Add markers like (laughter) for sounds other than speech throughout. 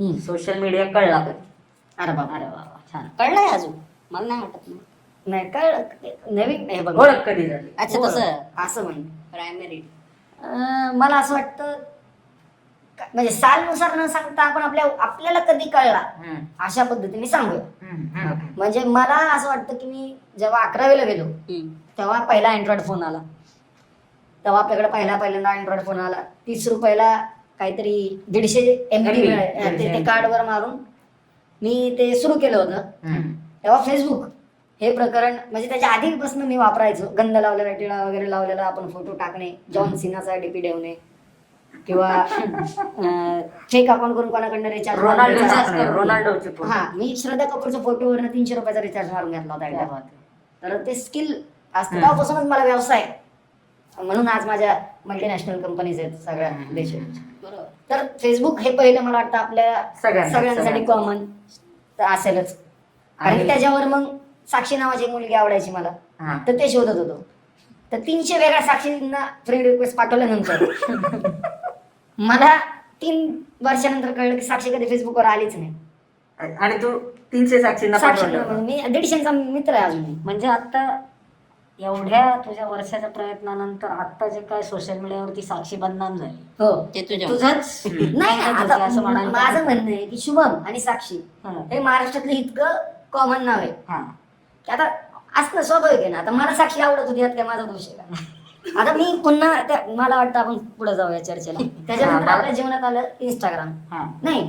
हम्म. Social media कळला कधी? अरे बाबा अरे वा वा, छान. कळलंय अजून. मला नाही वाटत नाही कळलं. नवीन हे बघ. ओळख कधी झाली? अच्छा तसं. असं म्हण. प्रायमरी अं, मला असं वाटतं का- म्हणजे सालनुसार न सांगता आपण आपल्या आपल्याला कधी कळला? हम्म. अशा पद्धतीने सांगूया. हम्म. हम्म. म्हणजे मला असं वाटतं की मी जेव्हा अकरावीला गेलो तेव्हा पहिला अँड्रॉइड फोन आला. तेव्हा आपल्याकडे पहिला पहिल्यांदा अँड्रॉइड फोन आला. तीस रुपयाला काहीतरी दीडशे एम बी ते. कार्डवर मारून मी ते सुरू केलं होतं. तेव्हा फेसबुक हे प्रकरण म्हणजे त्याच्या आधीपासून मी वापरायचो गंध लावलेला टिळा वगैरे लावलेला आपण फोटो टाकणे जॉन सिनाचा डीपी ठेवणे किंवा फेक अकाउंट करून कोणाकडनं रिचार्ज रोनाल्डो. हा मी श्रद्धा कपूरच्या फोटोवरनं तीनशे रुपयाचा रिचार्ज मारून घेतला होता. तर ते स्किल असतं. तेव्हापासूनच मला व्यवसाय म्हणून आज माझ्या मल्टीनॅशनल कंपनीज आहेत सगळ्या. देशात. बरोबर. तर फेसबुक हे पहिलं मला वाटतं आपल्या सगळ्यांसाठी. कॉमन असेलच. आणि त्याच्यावर मग साक्षी नावाची मुलगी आवडायची मला. हा. तर ते शोधत होतो. तर तीनशे वेगळ्या साक्षींना फ्रेंड रिक्वेस्ट पाठवल्यानंतर मला तीन वर्षानंतर कळलं की साक्षी कधी फेसबुकवर आलीच नाही. आणि तू तीनशे साक्षींना साक्षी पाठवलं. मी दीडशेचा मित्र आहे अजून म्हणजे आता एवढ्या तुझ्या वर्षाच्या प्रयत्नानंतर आता जे काय सोशल मीडियावरती साक्षी बदनाम झाली हो. ते तुझ्या तुझंच. नाही आता असं माझं म्हणणं आहे की शुभम आणि साक्षी हा. हे महाराष्ट्रातलं इतकं कॉमन नाव आहे. हा. की आता असणं स्वाभाविक आहे ना आता मला साक्षी आवडत होती यात काय माझा दोष आहे का? आता मी पुन्हा त्या मला वाटतं आपण पुढे जाऊया चर्चेला. त्याच्यानंतर हा, आपल्या जीवनात आलं इंस्टाग्राम हा. नाही.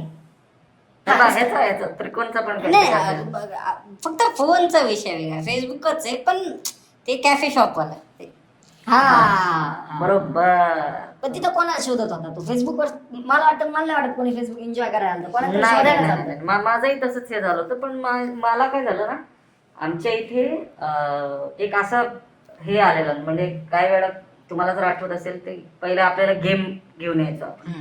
ह्याचा ह्याचा ह्याचा त्रिकोणचा पण काही नाही प्रकार अ, ब- अ, फक्त फोनचा विषय वेगळा फेसबुकच आहे पण ते कॅफे शॉपवाला हा. बरोबर. पण तिथं कोणाला शोधत होता तू? फेसबुकवर मला वाटतं मला नाही वाटत कोणी फेसबुक एन्जॉय करायला आलं कोणाला तरी नाही, शोधायला नाही, चालतं. नाही. मा- माझंही तसंच हे झालं होतं पण मा- मला काय झालं ना आमच्या इथे अं, एक असं हे आलेलं म्हणजे काही वेळा तुम्हाला जर आठवत असेल ते पहिले आपल्याला गेम घेऊन यायचो. आपण.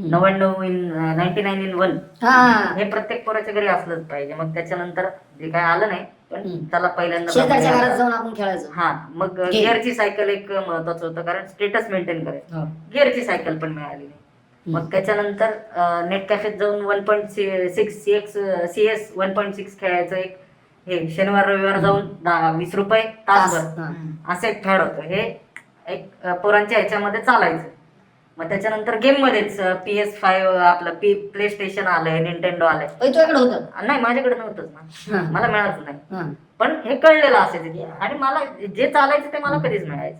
नव्याण्णव in ninety nine in one हा. हे प्रत्येक पोराच्या घरी असलंच पाहिजे. मग त्याच्यानंतर जे काय आलं नाही पण. त्याला पहिल्यांदा घरात जाऊन आपण खेळायचो. हा मग. गिअरची सायकल एक महत्वाचं होतं कारण स्टेटस मेंटेन करायचं. गिअरची सायकल पण मिळाली नाही. मग त्याच्यानंतर नेट कॅफेत जाऊन one point six C X C S one point six खेळायचं एक. हे शनिवार रविवार जाऊन दहा वीस रुपये तासभर. हा. असं एक खेळ होतं हे एक अ, पोरांच्या ह्याच्यामध्ये चालायचं. मग त्याच्यानंतर गेम मध्येच पी एस फाईव्ह आपलं पी प्ले स्टेशन आलंय निंटेंडो आलंय तुझ्याकडे होतं नाही माझ्याकडे नव्हतंच ना. मला मिळालं नाही. पण हे कळलेलं असायचं आणि मला जे चालायचं ते मला कधीच मिळायचं.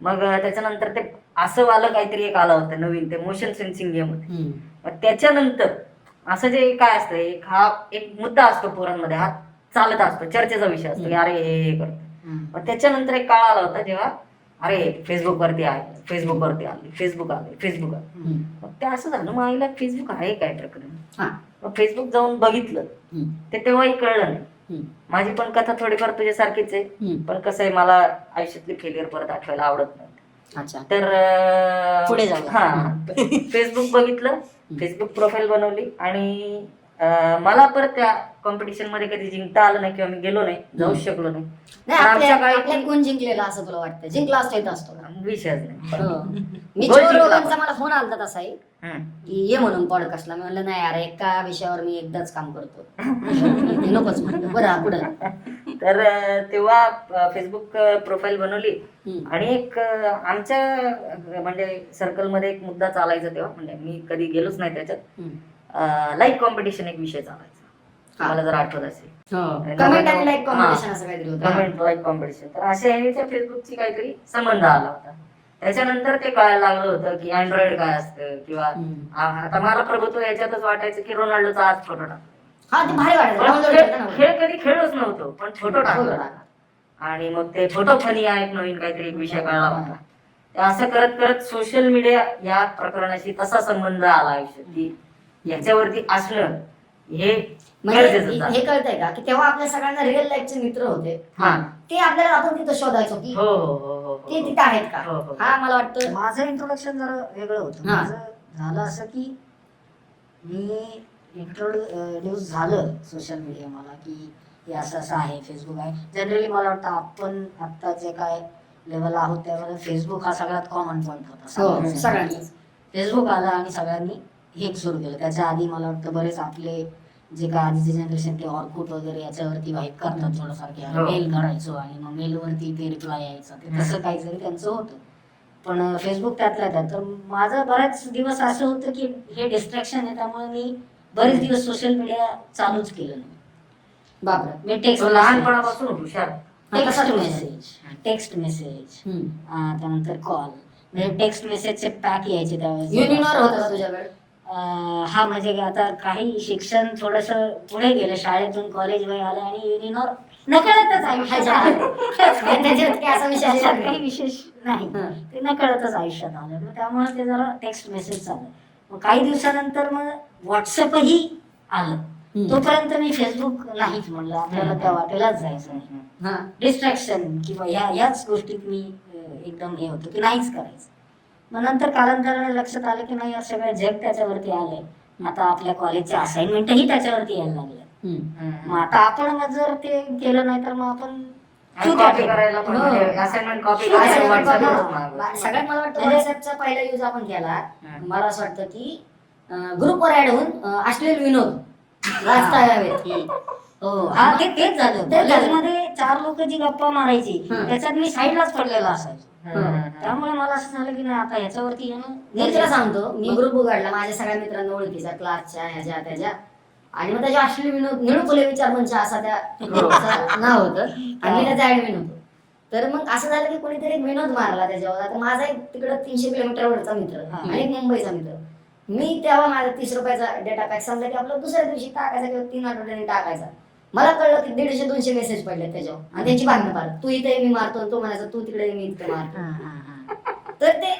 मग त्याच्यानंतर ते असं वालं काहीतरी एक आलं होतं नवीन ते मोशन सेन्सिंग गेम होते. मग त्याच्यानंतर असं जे काय असतं एक हा एक मुद्दा असतो पोरांमध्ये हा चालत असतो चर्चेचा विषय असतो की अरे हे करतो. मग त्याच्यानंतर एक काळ आला होता जेव्हा अरे फेसबुक वरती आहे फेसबुक वरती आले फेसबुक आले फेसबुक आले. मग ते असं झालं मग आईला फेसबुक आहे काय प्रकरण हा. मग फेसबुक जाऊन बघितलं. ते तेव्हाही कळलं नाही. माझी पण कथा थोडीफार तुझ्यासारखीच आहे. पण कसं आहे मला आयुष्यातली फेलियर परत आठवायला आवडत नाही अच्छा तर पुढे. हा (laughs) फेसबुक बघितलं फेसबुक प्रोफाईल बनवली आणि मला परत त्या कॉम्पिटिशनमध्ये कधी जिंकता आलं नाही किंवा मी गेलो नाही जाऊच शकलो नाही नाही पण आपल्या आमच्या काळी आपल्यात कोण जिंकलेला असं तुला वाटतं जिंकला असतो येत असतो? विषयच नाही (laughs) हो. मी जिंकला रोगांचा आपण. मला फोन आलता तसाही हम्म. की ये म्हणून पॉडकास्टला मी म्हणलं नाही अरे एका विषयावर मी एकदाच काम करतो (laughs) ते नकोच म्हणलं बरं हा, पुढं तर अं, तेव्हा फेसबुक प्रोफाईल बनवली. आणि एक अं, आमच्या अं, म्हणजे सर्कलमध्ये एक मुद्दा चालायचा तेव्हा म्हणजे मी कधी गेलोच नाही त्याच्यात. लाईक कॉम्पिटिशन एक विषय चालायचा. हा. मला जर आठवत असेल. कमेंट आणि लाईक कॉम्पिटिशन असं काहीतरी होतं. कमेंट लाईक कॉम्पिटिशन तर अशा ह्याच्या फेसबुकची काहीतरी संबंध आला होता. त्याच्यानंतर ते कळायला लागलं होतं की अँड्रॉइड काय असतं किंवा आता मला प्रभुत्व याच्यातच वाटायचं की रोनाल्डोचा आज फोटो टाक हा ते भारी वाटायचं. खेळ कधी खेळच नव्हतो पण फोटो टाकला. आणि मग ते फोटो फनी आहे एक नवीन काहीतरी एक विषय कळला होता. ते असं करत करत सोशल मीडिया या प्रकरणाशी तसा संबंध आला आयुष्यात की याच्यावरती असणं हे म्हणजे हे-. हे कळतंय का? की तेव्हा आपल्या सगळ्यांना रिअल लाईफचे मित्र होते. हा. ते आपल्याला आपण तिथं शोधायचो की हो हो हो ते तिथं आहेत का? हो, मला वाटतं. माझं इंट्रोडक्शन जरा वेगळं होतं. हा. माझं झालं असं की मी इंट्रोड्यूस झालं सोशल मीडिया मला की हे असं असं आहे फेसबुक आहे. जनरली मला वाटतं आपण आत्ता जे काय लेवल आहोत त्यामध्ये फेसबुक हा सगळ्यात कॉमन पॉईंट होता. सगळ्यांचं. फेसबुक आला आणि सगळ्यांनी हे सुरू केलं. त्याच्या आधी मला वाटतं बरेच आपले जे काय आधीचे जनरेशन ते ऑर्कुट वगैरे याच्यावरती वाईट करतात हो. मेल करायचो आणि मग मेलवरती ते रिप्लाय यायचा. ते तसं काहीतरी त्यांचं होतं. पण फेसबुक त्यातल्या त्यात. तर माझं बऱ्याच दिवस असं होतं की हे डिस्ट्रॅक्शन आहे त्यामुळे मी बरेच दिवस सोशल मीडिया चालूच केलं नाही. बापरे. मी टेक्स्ट लहानपणापासून हुशार टेक्स्ट मेसेज टेक्स्ट मेसेज. त्यानंतर कॉल म्हणजे टेक्स्ट मेसेजचे पॅक यायचे त्यावेळेस. युनिनॉर होतं तुझ्याकडे? हा म्हणजे आता काही शिक्षण थोडस पुढे गेलं. शाळेतून कॉलेज वय आलं आणि युनिनॉर नकळतच आयुष्यात आलं. (laughs) त्याच्यात काही असा विशेष नाही. काही विशेष नाही. ते नकळतच आयुष्यात आलं. मग त्यामुळे ते जरा टेक्स्ट मेसेज चाललं मग काही दिवसानंतर मग व्हॉट्सअपही आलं. तोपर्यंत मी फेसबुक नाहीच म्हणलं. आपल्याला त्या वाटेलाच जायचं नाही हा. डिस्ट्रॅक्शन किंवा ह्या ह्याच गोष्टीत मी एकदम हे होतो की नाहीच करायचं. मग नंतर कालांतराने लक्षात आलं की नाही सगळं जग त्याच्यावरती आलंय. आता आपल्या कॉलेजचे असाइनमेंटही त्याच्यावरती यायला लागले. मग आता आपण मग जर ते केलं नाही तर मग आपण पण हो. सगळ्यात मला वाटतं म्हणजे- व्हॉट्सअपचा पहिला यूज आपण केला. मला असं वाटतं की ग्रुपवर ऍड होऊन अश्लील विनोद. वाचता यावेत. हो. ते तेच झालं. तेच झालं. मध्ये चार लोक जी गप्पा मारायची. त्याच्यात मी साईडलाच पडलेला असायचो. त्यामुळे मला असं झालं की नाही आता ह्याच्यावरती येणं मी तुला सांगतो मी ग्रुप उघडला माझ्या सगळ्या मित्रांना ओळखीचा क्लासच्या ह्याच्या त्याच्या. आणि मग त्याच्या अश्लील विनोद निळुपुले विचार मंच असा त्या नाव होतं. आणि त्याचा ऍडमिन होतो. तर मग असं झालं की कोणीतरी एक विनोद मारला त्याच्यावर. आता माझा एक तिकडं तीनशे किलोमीटरवरचा मित्र हा. आणि एक मुंबईचा मित्र. मी तेव्हा माझा तीस रुपयाचा डेटा पॅक समजा की आपला दुसऱ्या दिवशी टाकायचा किंवा तीन आठवड्याने टाकायचा. मला कळलं की दीडशे दोनशे मेसेज पडले त्याच्यावर. आणि त्यांची भांडणं पाडत तू इथे मी मारतो तो म्हणायचा तू तिकडे मी इथे मारतो.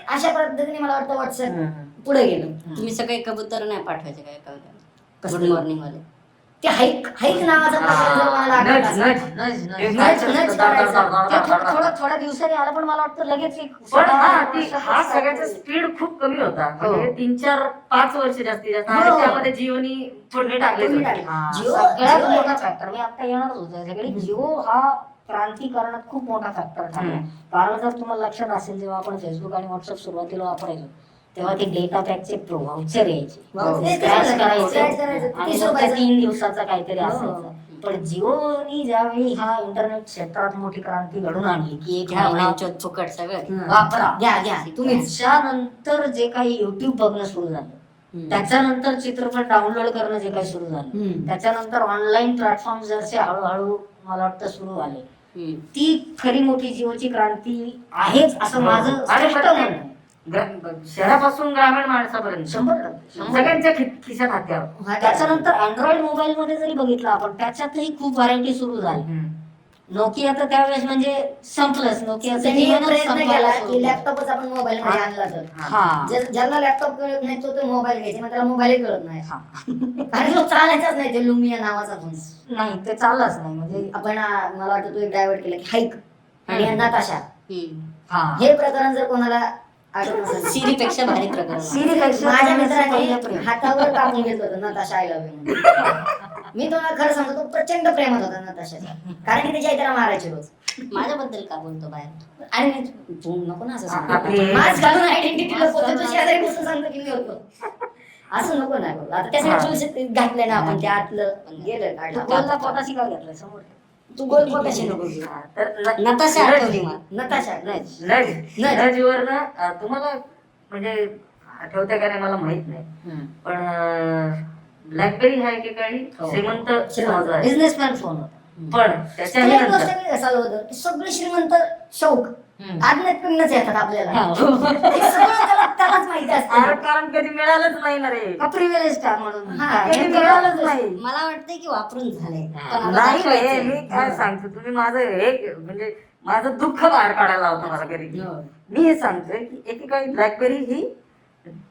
अशा पद्धतीने मला वाटतं व्हॉट्सअप. पुढे गेलं तुम्ही सगळे कबूतर नाही पाठवायचे काय कसलं? गुड मॉर्निंग वाले ते हाईक हाईक नावाचा हा, थोडं. थोडं थोड्या दिवसांनी आलं पण मला वाटतं लगेच पण हा ती हा सगळ्याचा स्पीड खूप कमी होता म्हणजे हो. तीन चार पाच वर्ष जास्तीत जास्त हो. आणि त्यामध्ये जिओनी टाकली. हा, जिओ- सगळ्यात मोठा फॅक्टर मी आता येणारच होतो जिओ हा क्रांती करण्यात खूप मोठा फॅक्टर ठरला. कारण जर तुम्हाला लक्षात असेल जेव्हा आपण फेसबुक आणि व्हॉट्सअप सुरुवातीला वापरायचो तेव्हा ते डेटा पॅकचे व्हाउचर यायचे करायचं, ते रुपयाचं. तीन दिवसाचा काहीतरी हो. असायचं पण जिओनी ज्यावेळी हा इंटरनेट क्षेत्रात मोठी क्रांती घडून आणली की एक फुकट सगळं हं. वापरा घ्या घ्या तुम्हीच त्याच्यानंतर जे काही युट्यूब बघणं सुरू झालं. त्याच्यानंतर चित्रपट डाउनलोड करणं जे काही सुरू झालं. त्याच्यानंतर ऑनलाईन प्लॅटफॉर्म जसे हळूहळू मला वाटतं सुरू हम्म. ती खरी मोठी जिओची क्रांती आहेच असं माझं हो. आणि स्पष्ट प्रत्येक म्हणणं आहे. ग्रा- शहरापासून ग्रामीण माणसापर्यंत. शंभर टक्के. शंभर सगळ्यांच्या खि- खिशात हत्यार त्याच्यानंतर अँड्रॉइड मोबाईल मध्ये जरी बघितलं आपण त्याच्यातही खूप व्हरायटी सुरू झाली. नोकिया तर त्यावेळेस म्हणजे संपलंच. नोकियाचं त्यांनी एक जीवनच प्रयत्न संपायला केला सुरू की झालं. लॅपटॉपच आपण मोबाईल मध्ये आणला तर. हा. ज्या- ज्याला लॅपटॉप कळत नाही तो तो मोबाईल घ्यायचे मग त्याला मोबाईल कळत नाही. हा. कारण तो चालायचाच नाही ते लुमिया नावाचा फोन. नाही ते चाललंच नाही म्हणजे आपण आ, मला वाटतं तू एक डायव्हर्ट केला की हाईक. आणि नताशा हम्म. हा. हे प्रकरण जर कोणाला आठवत नसेल सिरीपेक्षा भारी प्रकार आहे. सिरीपेक्षा माझ्या पहिलं प्रेम. मित्राने हातावर टाकून घेतलं होतं नताशा आय लव्ह यू मी तुम्हाला खरं सांगतो तो प्रचंड प्रेमात होता नताशाचा. कारण की त्याची आई त्याला मारायची रोज. माझ्याबद्दल का बोलतो बाहेर? आणि मी तू नको ना असं सांगू. आपली- मास्क घालून आयडेंटिटी लपवतो तू शेजारी बसून सांगतो की मी होतो. असं नको ना करू. आता त्यासाठी जुळशीत घातलंय ना आपण त्या आतलं गेलं काढलं. गोलला पोटाशी का घेतलाय समोर. तू गोल कशी नको घेऊ. तर न- नताशा आठवली मला. नताशा. नज. नजवर ना अं, तुम्हाला म्हणजे आठवते का नाही मला माहीत नाही. पण ब्लॅकबेरी हा एकेकाळी हो. श्रीमंत बिझनेसमॅन फोन होता. पण एक चालू होतं. की सगळे श्रीमंत शौक. आज्ञातूनच येतात आपल्याला. हा. हे सगळं त्याला- त्यालाच माहिती अरे असतं कारण कधी मिळालंच नाही ना रे. प्रिव्हिलेज म्हणून? हा, मिळालंच नाही. मला वाटतंय की वापरून झालंय. हा. आता नाही. मी काय सांगतो तुम्ही माझं हे म्हणजे माझं दुःख बाहेर काढायला होतं मला कधी. मी हे सांगतोय की एकेकाळी ब्लॅकबेरी ही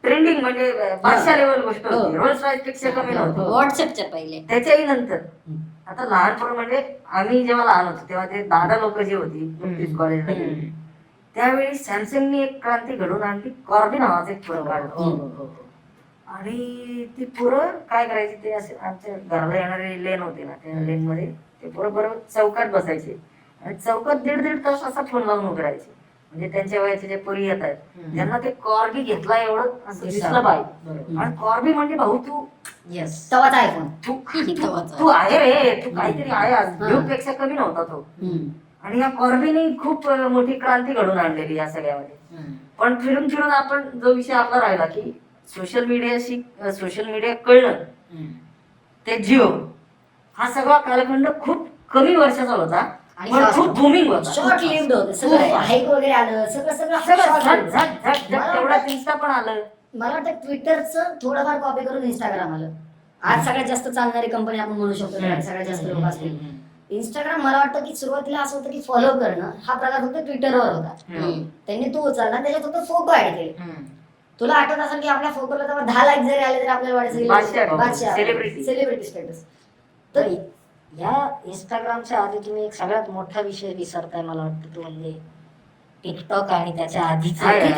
ट्रेंडिंग म्हणजे पाचशे लेवल गोष्ट होती. रोल्स रॉयसपेक्षा कमी नव्हतं. व्हॉट्सअपच्या पहिले. त्याच्याही नंतर. आता लहानपण म्हणजे आम्ही जेव्हा लहान होतो तेव्हा ते दादा लोक जी होती कॉलेजला. त्यावेळी सॅमसंगनी एक क्रांती घडवून आणली. कॉर्बी नावाचं एक फोन काढलं आणि ती पोरं काय करायची ते असे आमच्या घराला येणारे लेन होते ना त्या लेन मध्ये ते पोरं बरोबर चौकात बसायचे. आणि चौकात दीड दीड तास असा फोन लावून उभे राहायचे. म्हणजे त्यांच्या वयाचे जे पोरी येत आहेत. त्यांना ते कॉर्बी घेतला एवढं असं दिसलं. पाहिजे आणि कॉर्बी म्हणजे भाऊ तू येस तवाचा आयफोन तू. (laughs) तू आहे. रे. तू काहीतरी आहे आज. पेक्षा कमी नव्हता तो. आणि या कॉर्बीने खूप मोठी क्रांती घडून आणलेली या सगळ्यामध्ये. पण फिरून फिरून आपण जो विषय आपला राहिला की सोशल मीडियाशी सोशल मीडिया कळलं ते जिओ. हा सगळा कालखंड खूप कमी वर्षाचा होता. आणि खूप. बुमिंग होता. शॉर्ट होतं सगळं. हाईक वगैरे आलं सगळं सगळं इन्स्टा पण आलं. मला वाटतं ट्विटरचं थोडंफार कॉपी करून इंस्टाग्राम आलं. आज सगळ्यात जास्त चालणारी कंपनी आपण म्हणू शकतो. सगळ्यात जास्त लोक असतील. इंस्टाग्राम मला वाटतं की सुरुवातीला असं होतं की फॉलो करणं हा प्रकार फक्त ट्विटरवर होता. हम्म. त्यांनी तो उचलला त्याच्यात फक्त फोटो ऍड केले. तुला आठवत असेल की आपल्या फोटोला तेव्हा दहा लाईक जरी आले तरी आपल्याला बादशाह. वाटायचं celebrity. सेलिब्रिटी स्टेटस तर या इंस्टाग्रामच्या आधी तुम्ही एक सगळ्यात मोठा विषय विसरताय मला वाटतं तो म्हणजे टिकटॉक आणि त्याच्या आधीचा. ते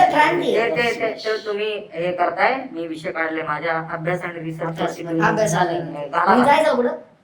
तुम्ही हे करताय. मी विषय काढले माझ्या अभ्यास आणि रिसर्च अभ्यास- आलाय पुढं